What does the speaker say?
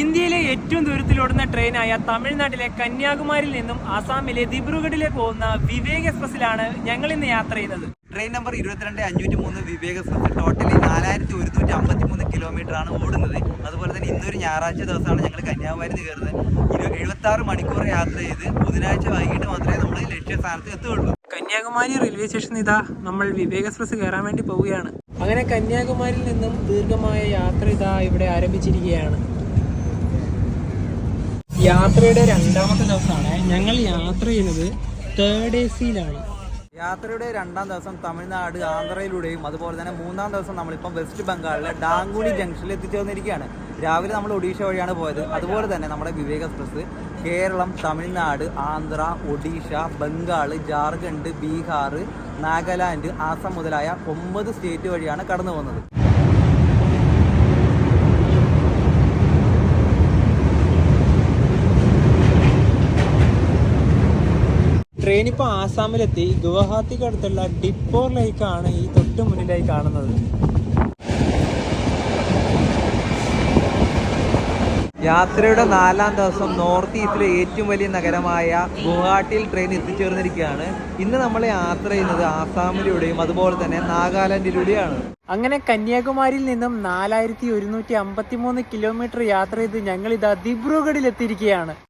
ഇന്ത്യയിലെ ഏറ്റവും ദൂരത്തിൽ ഓടുന്ന ട്രെയിനായ തമിഴ്നാട്ടിലെ കന്യാകുമാരിയിൽ നിന്നും ആസാമിലെ ദിബ്രുഗഡിലേക്ക് പോകുന്ന വിവേക് എക്സ്പ്രസിലാണ് ഞങ്ങൾ ഇന്ന് യാത്ര ചെയ്യുന്നത്. ട്രെയിൻ നമ്പർ ഇരുപത്തിരണ്ട് അഞ്ഞൂറ്റി മൂന്ന് വിവേക് എക്സ്പ്രസ്. ടോട്ടലി നാലായിരത്തി ഒരുന്നൂറ്റി അമ്പത്തി മൂന്ന് കിലോമീറ്റർ ആണ് ഓടുന്നത്. അതുപോലെ തന്നെ ഇന്നൊരു ഞായറാഴ്ച ദിവസമാണ് ഞങ്ങൾ കന്യാകുമാരി കയറുന്നത്. ഇരു എഴുപത്തി ആറ് മണിക്കൂർ യാത്ര ചെയ്ത് ബുധനാഴ്ച വൈകിട്ട് മാത്രമേ നമ്മൾ ലക്ഷ്യസ്ഥാനത്ത് എത്തുകയുള്ളൂ. കന്യാകുമാരി റെയിൽവേ സ്റ്റേഷൻ ഇതാ നമ്മൾ വിവേക് എക്സ്പ്രസ് കയറാൻ വേണ്ടി പോവുകയാണ്. അങ്ങനെ കന്യാകുമാരിയിൽ നിന്നും ദീർഘമായ യാത്ര ഇതാ ഇവിടെ ആരംഭിച്ചിരിക്കുകയാണ്. യാത്രയുടെ രണ്ടാമത്തെ ദിവസമാണ്. ഞങ്ങൾ യാത്ര ചെയ്യുന്നത് തേർഡ് എ സിയിലാണ് യാത്രയുടെ രണ്ടാം ദിവസം തമിഴ്നാട് ആന്ധ്രയിലൂടെയും അതുപോലെ തന്നെ മൂന്നാം ദിവസം നമ്മളിപ്പം വെസ്റ്റ് ബംഗാളിലെ ഡാങ്കുണി ജംഗ്ഷനിൽ എത്തിച്ചേർന്നിരിക്കുകയാണ്. രാവിലെ നമ്മൾ ഒഡീഷ വഴിയാണ് പോയത്. അതുപോലെ തന്നെ നമ്മുടെ വിവേക എക്സ്പ്രസ് കേരളം തമിഴ്നാട് ആന്ധ്ര ഒഡീഷ ബംഗാൾ ജാർഖണ്ഡ് ബീഹാർ നാഗാലാൻഡ് ആസാം മുതലായ ഒമ്പത് സ്റ്റേറ്റ് വഴിയാണ് കടന്നു പോകുന്നത് ട്രെയിൻ ഇപ്പോൾ ആസാമിലെത്തി. ഗുവാഹത്തിക്ക് അടുത്തുള്ള ഡിപ്പോർ ലേക്കാണ് ഈ തൊട്ട് മുന്നിലായി കാണുന്നത്. യാത്രയുടെ നാലാം ദിവസം നോർത്ത് ഈസ്റ്റിലെ ഏറ്റവും വലിയ നഗരമായ ഗുവാഹട്ടിയിൽ ട്രെയിൻ എത്തിച്ചേർന്നിരിക്കുകയാണ്. ഇന്ന് നമ്മൾ യാത്ര ചെയ്യുന്നത് ആസാമിലൂടെയും അതുപോലെ തന്നെ നാഗാലാൻഡിലൂടെയാണ്. അങ്ങനെ കന്യാകുമാരിയിൽ നിന്നും നാലായിരത്തി ഒരുന്നൂറ്റി അമ്പത്തി മൂന്ന് കിലോമീറ്റർ യാത്ര ചെയ്ത് ഞങ്ങൾ ഇതാ ദിബ്രുഗഡിൽ എത്തിയിരിക്കുകയാണ്